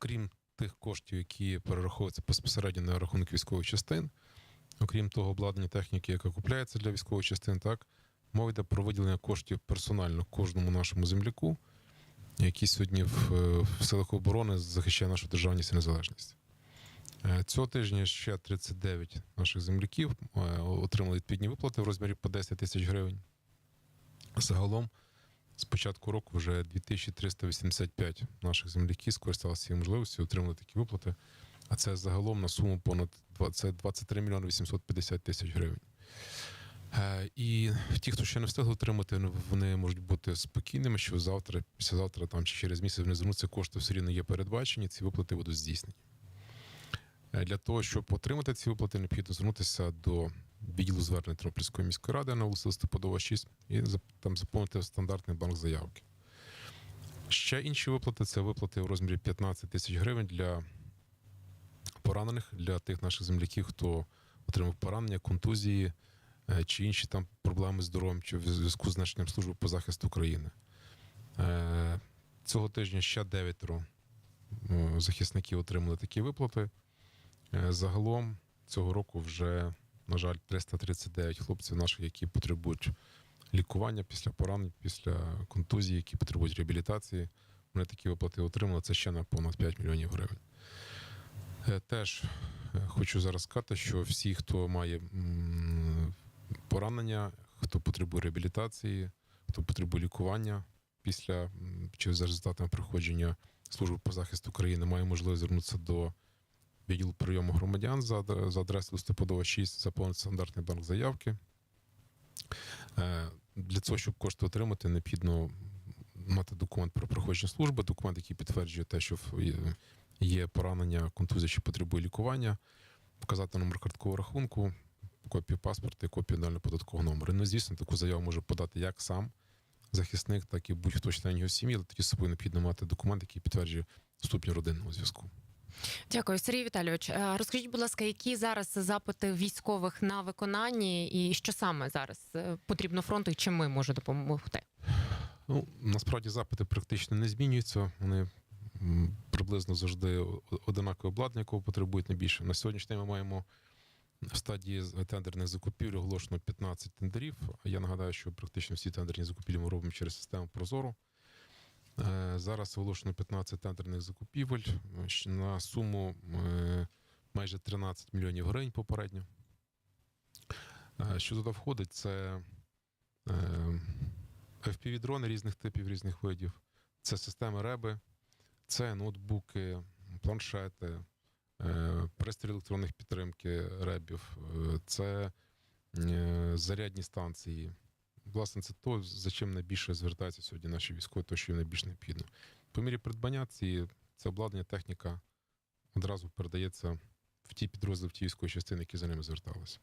окрім тих коштів, які перераховуються безпосередньо на рахунок військових частин, окрім того обладнання техніки, яке купляється для військових частин, так мова йде про виділення коштів персонально кожному нашому земляку, який сьогодні в, в силах оборони захищає нашу державність і незалежність. Е, Цього тижня ще 39 наших земляків е, отримали відповідні виплати в розмірі по 10 тисяч гривень. Загалом, з початку року, вже 2385 наших земляків скористалися цією можливістю, отримали такі виплати. А це загалом на суму понад 20 23 мільйони 850 тисяч гривень. Е, І ті, хто ще не встигли отримати, ну, вони можуть бути спокійними, що завтра, післязавтра там, чи через місяць вони звернуться, кошти все рівно є передбачені, ці виплати будуть здійснені. Е, Для того, щоб отримати ці виплати, необхідно звернутися до відділу звернень Тернопільської міської ради на вулиці Листопадова 6 і там заповнити стандартний банк заявки. Ще інші виплати це виплати в розмірі 15 тисяч гривень для поранених, для тих наших земляків, хто отримав поранення, контузії е, чи інші там проблеми з здоров'ям, чи в зв'язку з значенням служби по захисту України. Е, Цього тижня ще дев'ятеро е, захисників отримали такі виплати. Загалом цього року вже, на жаль, 339 хлопців наших, які потребують лікування після поранень, після контузії, які потребують реабілітації. Вони такі виплати отримали. Це ще на понад 5 мільйонів гривень. Е, Теж е, хочу зараз сказати, що всі, хто має поранення, хто потребує реабілітації, хто потребує лікування після чи за результатами проходження служби по захисту країни, має можливість звернутися до відділу прийому громадян за, за адресою листопадова 6, заповнити стандартний банк заявки. Е, Для цього, щоб кошти отримати, необхідно мати документ про проходження служби, документ, який підтверджує те, що є- поранення, контузія чи потребує лікування, вказати номер карткового рахунку, копію паспорта і копію індивідуального податкового номеру. Ну, звісно, таку заяву може подати як сам захисник, так і будь-хто член його сім'ї, але тоді з собою необхідно мати документ, який підтверджує ступінь родинного зв'язку. Дякую, Сергій Віталійович. Е, Розкажіть, будь ласка, які зараз запити військових на виконанні, і що саме зараз е, потрібно фронту, і чим ми можемо допомогти? Ну, насправді запити практично не змінюються. Вони приблизно завжди одинакове обладнання, якого потребують найбільше. На сьогоднішній день ми маємо в стадії тендерних закупівель оголошено 15 тендерів. Я нагадаю, що практично всі тендерні закупівлі ми робимо через систему Прозоро. Е, Зараз оголошено 15 тендерних закупівель е, на суму е, майже 13 мільйонів гривень попередньо. Що туди входить, це FPV-дрони різних типів, різних видів. Це системи реби, це ноутбуки, планшети, пристрій електронних підтримки ребів, це зарядні станції. Власне, це то, за чим найбільше звертаються сьогодні наші військові, то, що їм найбільш необхідно. По мірі придбання ці, це обладнання, техніка одразу передається в ті підрозділи, в ті військові частини, які за ними зверталися.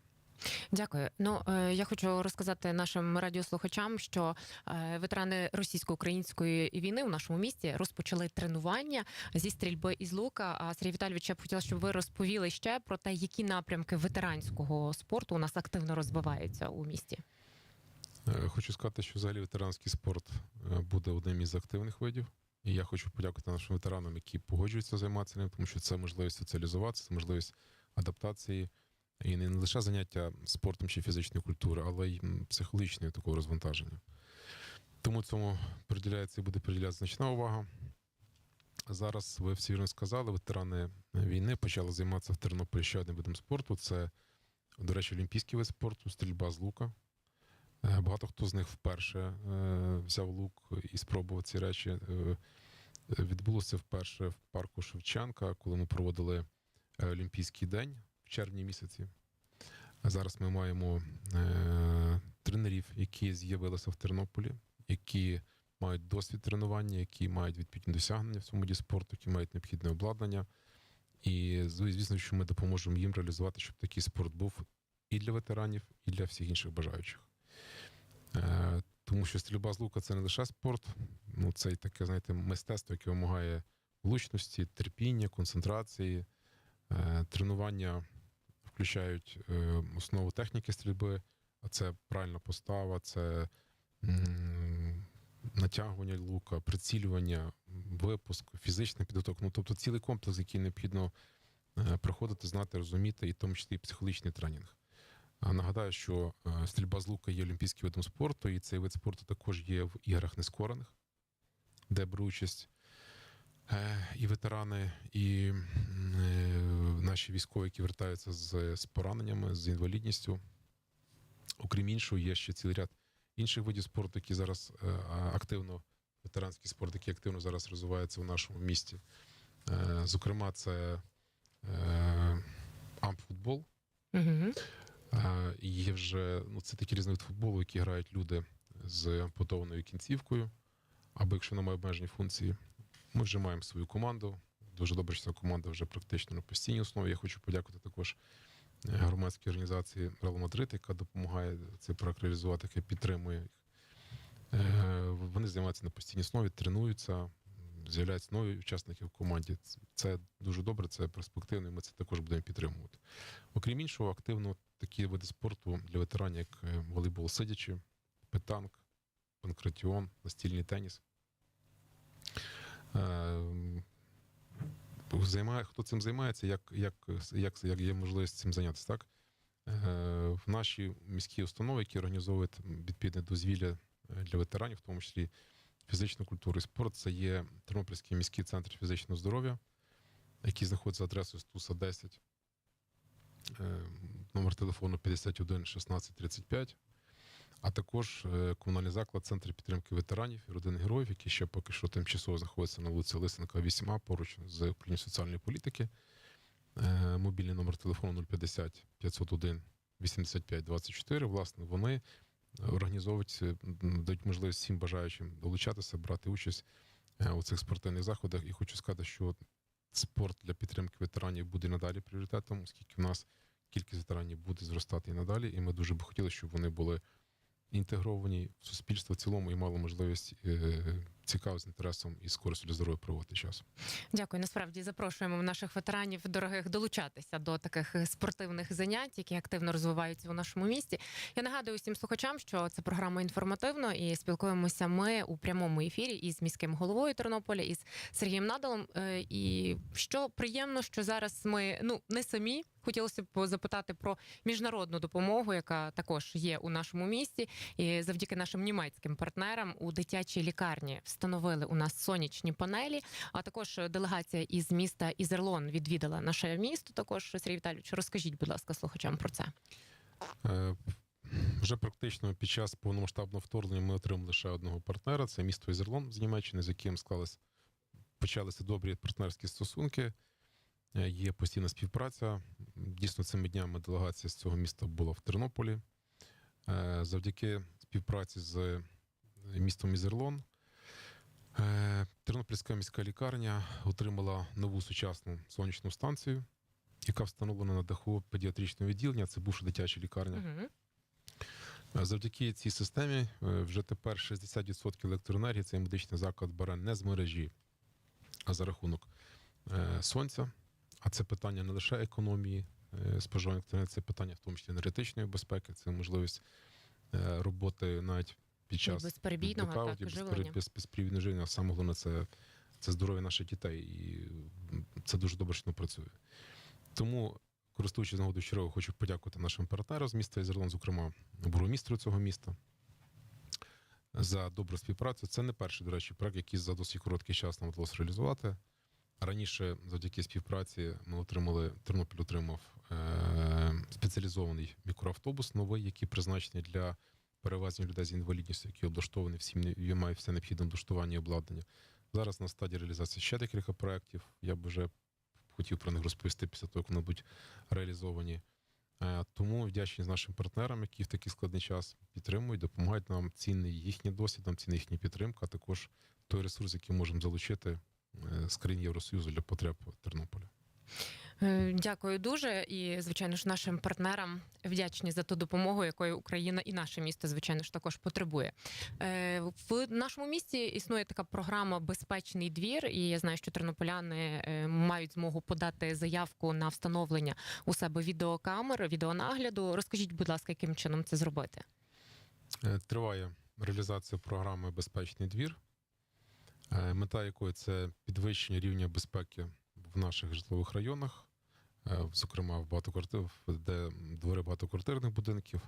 Дякую. Ну е, я хочу розказати нашим радіослухачам, що е, ветерани російсько-української війни у нашому місті розпочали тренування зі стрільби із лука. А Сергій Віталійович, я б хотіла, щоб ви розповіли ще про те, які напрямки ветеранського спорту у нас активно розвиваються у місті. Е, Хочу сказати, що взагалі ветеранський спорт е, буде одним із активних видів. І я хочу подякувати нашим ветеранам, які погоджуються займатися ним, тому що це можливість соціалізуватися, це можливість адаптації і не лише заняття спортом чи фізичної культури, але й м, такого розвантаження. Тому цьому приділяється і буде приділятися значна увага. Зараз ви всі вірно сказали, ветерани війни почали займатися в Тернополі ще одним видом спорту. Це, до речі, олімпійський вид спорту, стрільба з лука. Е, Багато хто з них вперше е, взяв лук і спробував ці речі. Е, Відбулося вперше в парку Шевченка, коли ми проводили Олімпійський день в червні місяці. Зараз ми маємо тренерів, які з'явилися в Тернополі, які мають досвід тренування, які мають відповідні досягнення в цьому виді спорту, які мають необхідне обладнання. І звісно, що ми допоможемо їм реалізувати, щоб такий спорт був і для ветеранів, і для всіх інших бажаючих. Е, Тому що стрільба з лука це не лише спорт, ну це й таке, знаєте, мистецтво, яке вимагає влучності, терпіння, концентрації. Е, Тренування включають е, основу техніки стрільби, а це правильна постава, це натягування лука, прицілювання, випуск, фізична підготовка. Ну, тобто цілий комплекс, який необхідно проходити, знати, розуміти, і в тому числі психологічний тренінг. Нагадаю, що е, стрільба з лука є олімпійським видом спорту, і цей вид спорту також є в іграх нескорених, де беруть участь е, і ветерани, і е, наші військові, які вертаються з, пораненнями, з інвалідністю. Окрім іншого, є ще цілий ряд інших видів спорту, які зараз активно, ветеранський спорт, який активно зараз розвивається в нашому місті. Зокрема, це амфутбол. Угу. Є вже ну, це такий різновид футболу, які грають люди з ампутованою кінцівкою, або якщо немає обмежені функції. Ми вже маємо свою команду. Дуже добре, що ця команда вже практично на постійній основі. Я хочу подякувати також е, громадській організації Реал Мадрид, яка допомагає цей проект реалізувати, яка підтримує їх. Е, Вони займаються на постійній основі, тренуються, з'являються нові учасники в команді. Це- дуже добре, це перспективно, і ми це також будемо підтримувати. Окрім іншого, активно такі види спорту для ветеранів, як е, волейбол сидячи, питанк, панкратіон, настільний теніс. Е, Займає, хто цим займається, як, як, як, як є можливість цим зайнятися, так? Е, В наші міські установи, які організовують відповідне дозвілля для ветеранів, в тому числі фізичну культуру і спорт, це є Тернопільський міський центр фізичного здоров'я, який знаходиться за адресою Стуса 10, е, номер телефону 51 16 35, а також е, комунальний заклад Центр підтримки ветеранів і родин героїв, який ще поки що тимчасово знаходиться на вулиці Лисенка 8А поруч з управлінням соціальної політики. Е, Мобільний номер телефону 050 501 85 24. Власне, вони організовують, дають можливість всім бажаючим долучатися, брати участь е, у цих спортивних заходах. І хочу сказати, що спорт для підтримки ветеранів буде надалі пріоритетом, оскільки в нас кількість ветеранів буде зростати і надалі, і ми дуже б хотіли, щоб вони були інтегровані в суспільство в цілому і мали можливість е, цікаво з інтересом і з користю для здоров'я проводити час. Дякую. Насправді запрошуємо наших ветеранів дорогих долучатися до таких спортивних занять, які активно розвиваються у нашому місті. Я нагадую всім слухачам, що це програма інформативно і спілкуємося ми у прямому ефірі із міським головою Тернополя, із Сергієм Надалом. Е, І що приємно, що зараз ми ну не самі. Хотілося б запитати про міжнародну допомогу, яка також є у нашому місті, і завдяки нашим німецьким партнерам у дитячій лікарні встановили у нас сонячні панелі. А також делегація із міста Ізерлон відвідала наше місто. Також Сергій Віталійович, розкажіть, будь ласка, слухачам про це. Е, Вже практично під час повномасштабного вторгнення ми отримали ще одного партнера. Це місто Ізерлон з Німеччини, з яким склались, почалися добрі партнерські стосунки. Е, Є постійна співпраця. Дійсно, цими днями делегація з цього міста була в Тернополі. Е, Завдяки співпраці з містом Ізерлон. е, Тернопільська міська лікарня отримала нову сучасну сонячну станцію, яка встановлена на даху педіатричного відділення. Це бувша дитяча лікарня. Угу. Е, Завдяки цій системі е, вже тепер 60% електроенергії цей медичний заклад бере не з мережі, а за рахунок е, сонця. А це питання не лише економії е, споживання це питання в тому числі енергетичної безпеки, це можливість е, роботи навіть під час безперебійного так, безпере- без, живлення. Саме головне це, це здоров'я наших дітей, і це дуже добре, що працює. Тому, користуючись нагодою щиро, хочу подякувати нашим партнерам з міста Ізерлон, зокрема бургомістру цього міста. За добру співпрацю. Це не перший, до речі, проект, який за досить короткий час нам вдалося реалізувати. Раніше, завдяки співпраці, ми отримали, Тернопіль отримав е- спеціалізований мікроавтобус новий, який призначений для перевезення людей з інвалідністю, який облаштований всім має все необхідне облаштування і обладнання. Зараз на стадії реалізації ще декілька проєктів. Я б вже хотів про них розповісти після того, як вони будуть реалізовані. Е, Тому вдячні нашим партнерам, які в такий складний час підтримують, допомагають нам цінний їхній досвід, нам цінна їхня підтримка, а також той ресурс, який можемо залучити з країн Євросоюзу для потреб Тернополя. Е, Дякую дуже. І звичайно ж нашим партнерам вдячні за ту допомогу, якої Україна і наше місто, звичайно ж, також потребує. Е, В нашому місті існує така програма Безпечний двір, і я знаю, що тернополяни е, мають змогу подати заявку на встановлення у себе відеокамер, відеонагляду. Розкажіть, будь ласка, яким чином це зробити? Триває реалізація програми Безпечний двір, мета якої це підвищення рівня безпеки в наших житлових районах, е, зокрема в багатоквартир, де двори багатоквартирних будинків,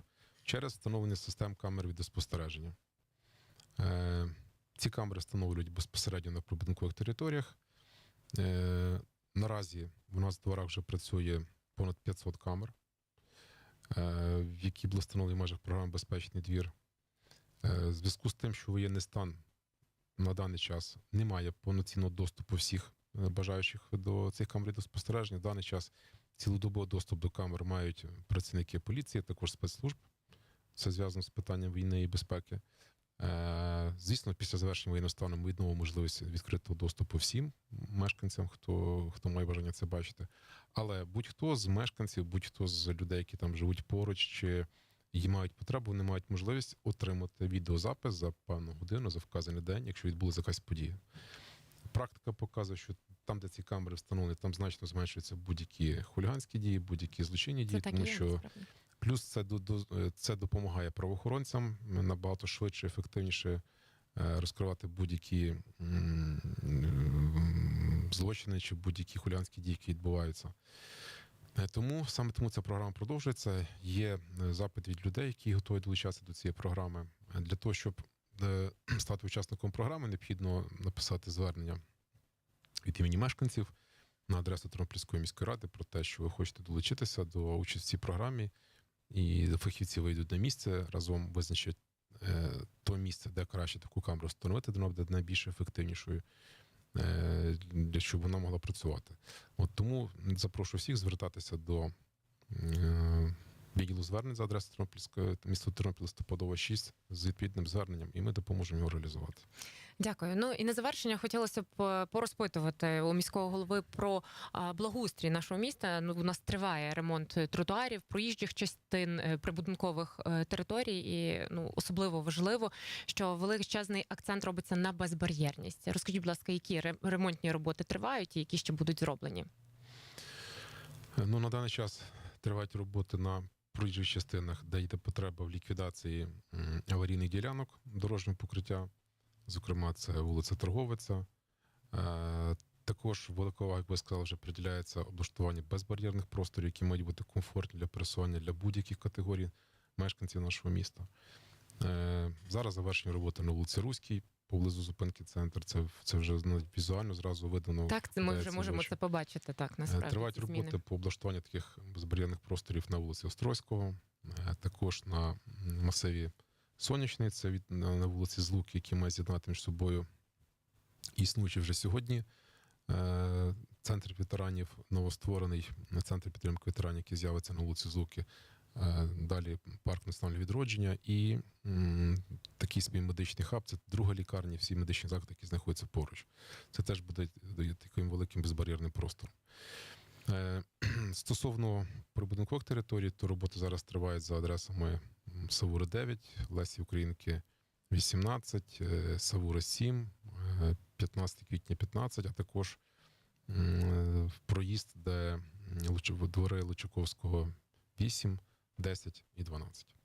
через встановлення систем камер відеоспостереження. Е, Ці камери встановлюють безпосередньо на прибудинкових територіях. Е, Наразі в нас в дворах вже працює понад 500 камер, е, які були встановлені в межах програми Безпечний двір. Е, зв'язку з тим, що воєнний стан на даний час немає повноцінного доступу всіх е, бажаючих до цих камер відеоспостереження. В даний час цілодобовий доступ до камер мають працівники поліції, також спецслужб. Це зв'язано з питанням війни і безпеки. Е, Звісно, після завершення воєнного стану ми відновимо можливість відкритого доступу всім мешканцям, хто, хто має бажання це бачити. Але будь-хто з мешканців, будь-хто з людей, які там живуть поруч, чи і мають потребу, вони мають можливість отримати відеозапис за певну годину, за вказаний день, якщо відбулася якась подія. Практика показує, що там, де ці камери встановлені, там значно зменшуються будь-які хуліганські дії, будь-які злочинні дії, тому що насправді. Плюс це до, до це допомагає правоохоронцям набагато швидше, ефективніше е, розкривати будь-які злочини чи будь-які хуліганські дії, які відбуваються. Е, Тому саме тому ця програма продовжується. Є е, запит від людей, які готові долучатися до цієї програми. Е, Для того, щоб стати учасником програми, необхідно написати звернення від імені мешканців на адресу Тернопільської міської ради про те, що ви хочете долучитися до участі в цій програмі. І фахівці вийдуть на місце, разом визначать то місце, де краще таку камеру встановити, де вона буде найбільш ефективнішою, щоб вона могла працювати. От тому запрошую всіх звертатися до е, відділу звернень за адресою Тернопільської місто Тернопіль листопадова 6 з відповідним зверненням, і ми допоможемо його реалізувати. Дякую. Ну і на завершення хотілося б е, порозпитувати у міського голови про благоустрій нашого міста. Ну у нас триває ремонт тротуарів, проїжджих частин е, прибудинкових е, територій, і ну особливо важливо, що величезний акцент робиться на безбар'єрність. Розкажіть, будь ласка, які ре- ремонтні роботи тривають і які ще будуть зроблені? Ну, на даний час тривають роботи на проїжджих частинах, де йде потреба в ліквідації аварійних ділянок дорожнього покриття. Зокрема, це вулиця Торговиця. Е, Також велика увага, як ви сказали, вже приділяється облаштуванню безбар'єрних просторів, які мають бути комфортні для пересування для будь-яких категорій мешканців нашого міста. Е, Зараз завершені роботи на вулиці Руській, поблизу зупинки центр. Це, це вже навіть візуально зразу видано. Так, це ми вже можемо виші. це побачити. Так Е, насправді Тривають роботи зміни. по облаштуванню таких безбар'єрних просторів на вулиці Острозького, також на масиві Сонячний, це від на, вулиці Злуки, які має з'єднати між собою існуючий вже сьогодні. е, Центр ветеранів новостворений центр підтримки ветеранів, який з'явиться на вулиці Злуки. Е, Далі парк національного відродження і м, такий собі медичний хаб. Це друга лікарня, всі медичні заклади, які знаходяться поруч. Це теж буде е, таким великим безбар'єрним простором. Е, Стосовно прибудинкових територій, то роботи зараз тривають за адресами Савури 9, Лесі Українки 18, е, Савура 7, е, 15 квітня 15, а також проїзд, де двори Лучаковського 8, 10 і 12.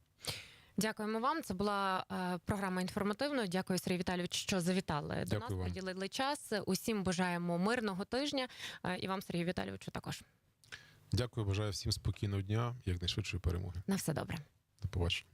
Дякуємо вам. Це була е, програма інформативно. Дякую, Сергій Віталійович, що завітали до Дякую нас. вам. Поділили час. Усім бажаємо мирного тижня. е, і вам, Сергію Віталійовичу, також Дякую, бажаю всім спокійного дня якнайшвидшої перемоги. на все добре. До побачення.